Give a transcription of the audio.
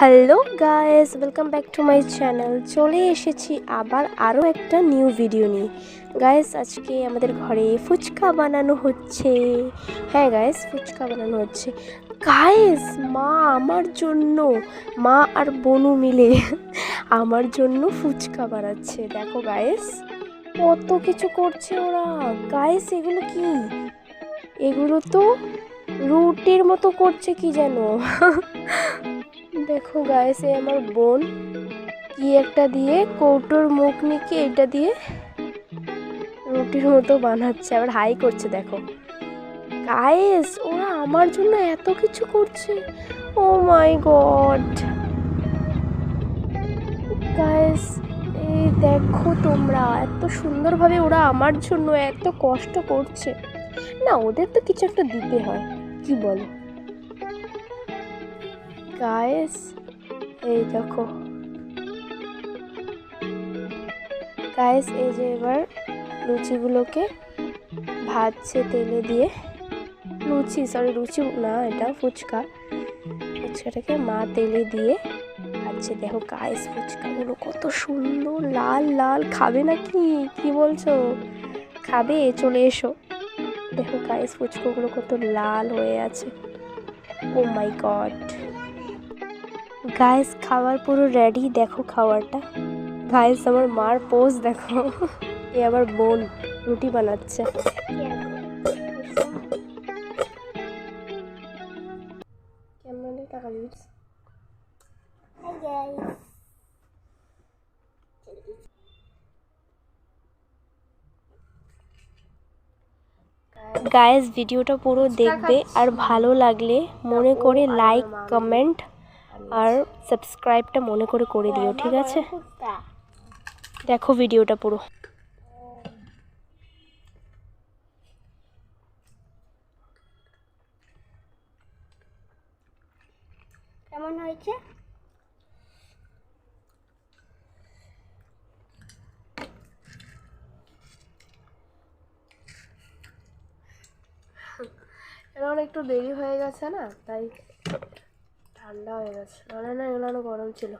Hello guys welcome back to my channel চলে এসেছি আবার আরও একটা নিউ ভিডিও নিয়ে। গাইস, আজকে আমাদের ঘরে ফুচকা বানানো হচ্ছে। হ্যাঁ গাইস, ফুচকা বানানো হচ্ছে। গাইস, মা আমার জন্য, মা আর বনু মিলে আমার জন্য ফুচকা বানাচ্ছে। দেখো গাইস, কত কিছু করছে ওরা। গাইস, এগুলো কি? এগুলো তো রুটির মতো করছে কি যেন? দেখো এই আমার বোন কি একটা দিয়ে কৌটোর মুখ নিকে এটা দিয়ে রুটির মতো বানাচ্ছে, আবার হাই করছে দেখো। গায়েস ওরা আমার জন্য এত কিছু করছে। ও মাই গড গায়েস এই দেখো তোমরা, এত সুন্দরভাবে ওরা আমার জন্য এত কষ্ট করছে। না, ওদের তো কিছু একটা দিতে হয়, কি বলো? গায়েস এই দেখো। গায়েস এই যে এবার লুচিগুলোকে ভাজছে তেলে দিয়ে। লুচি সরি লুচি না, এটা ফুচকা। ফুচকাটাকে মা তেলে দিয়ে ভাজছে। দেখো গায়েস ফুচকাগুলো কত সুন্দর, লাল লাল। খাবে নাকি? কি বলছো? খাবে? চলে এসো। দেখো গায়েস ফুচকাগুলো কত লাল হয়ে আছে। ও মাই গড গাইস খাবার পুরো রেডি দেখো খাবারটা গাইস আমার মার পোজ দেখো। এ আবার বোন রুটি বানাচ্ছে. গাইস ভিডিওটা পুরো দেখবে আর ভালো লাগলে মনে করে লাইক কমেন্ট আর সাবস্ক্রাইবটা মনে করে করে দিও ঠিক আছে? দেখো ভিডিওটা পুরো। কেমন হয়েছে? এখন একটু দেরি হয়ে গেছে না তাই ঠান্ডা হয়ে গেছে। নাহলে না এগুলো গরম ছিল।